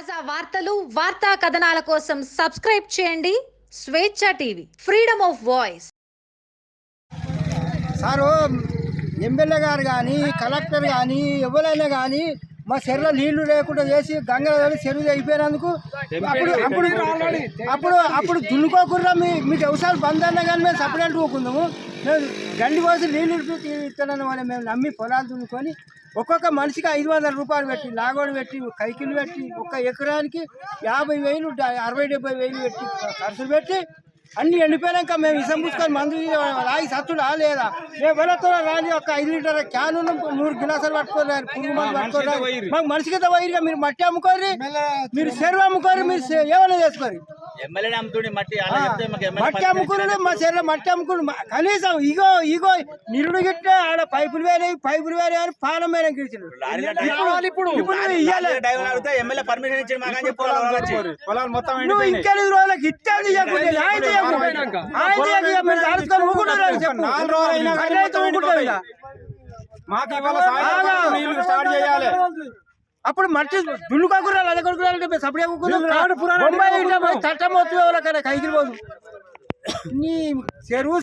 తాజా వార్తలు వార్తా కథనాల కోసం సబ్స్క్రైబ్ చేయండి. Swecha TV freedom of voice. Sir MLA గారు కానీ కలెక్టర్ కానీ ఎవరైనా కానీ మా చెరువులో నీళ్ళు లేకుండా చేసి గంగలో చెరువు అయిపోయినందుకు అప్పుడు అప్పుడు అప్పుడు అప్పుడు దున్నుకోకుండా మీ మీ వ్యవసాయాలు బంద్ అయినా కానీ మేము సపరేట్ పోకుందాము గండి పోసి నీళ్ళు ఇస్తానని వాళ్ళు మేము నమ్మి పొలాలు దున్నుకొని ఒక్కొక్క మనిషికి ఐదు వందల రూపాయలు పెట్టి లాగోడు పెట్టి కైకిలు పెట్టి ఒక్క ఎకరానికి యాభై వేలు అరవై డెబ్బై వేలు పెట్టి ఖర్చులు పెట్టి అన్ని ఎండిపోయాక మేము ఇసం పుచ్చుకొని మందు రాగి సత్తుడా లేదా మేము వెళతో రాని ఒక ఐదు లీటర్ క్యాన్ నూరు గిలాసాలు పట్టుకోరు పురుగు మందు పట్టుకోరు మాకు మనిషికి వైరుగా మీరు మట్టి అమ్ముకోరి మీరు చెరువు అమ్ముకోరి మీరు ఏమైనా చేసుకోరు ఎమ్మెల్యేని అమ్ముతుండే మట్టి అలా చెప్తే మాకు ఎమ్మెల్యే మట్టి అమ్ముకున్నాడు మా చెరువు మట్టి అమ్ముకున్నాడు. కనీసం ఇగో ఇగో నిరుడు గిట్టే ఆడ పైపులు వేరే పైపులు వేరే అని పానం వేరే గిడిచినాడు ఇప్పుడు ఎమ్మెల్యే పర్మిషన్ పొలాలు మొత్తం నువ్వు ఇంకెన్ని రోజులకి ఇచ్చేది ఇక. నాలుగు రోజులు ఇక. మాకు ఇవాళ అప్పుడు మట్టి దున్నుకోకుండా అదే కొడుకున్నారంటే సపడే బొంబాయి తట్ట మొత్తం ఎవరికైనా కైకిలి పోదు. నీ చెరువు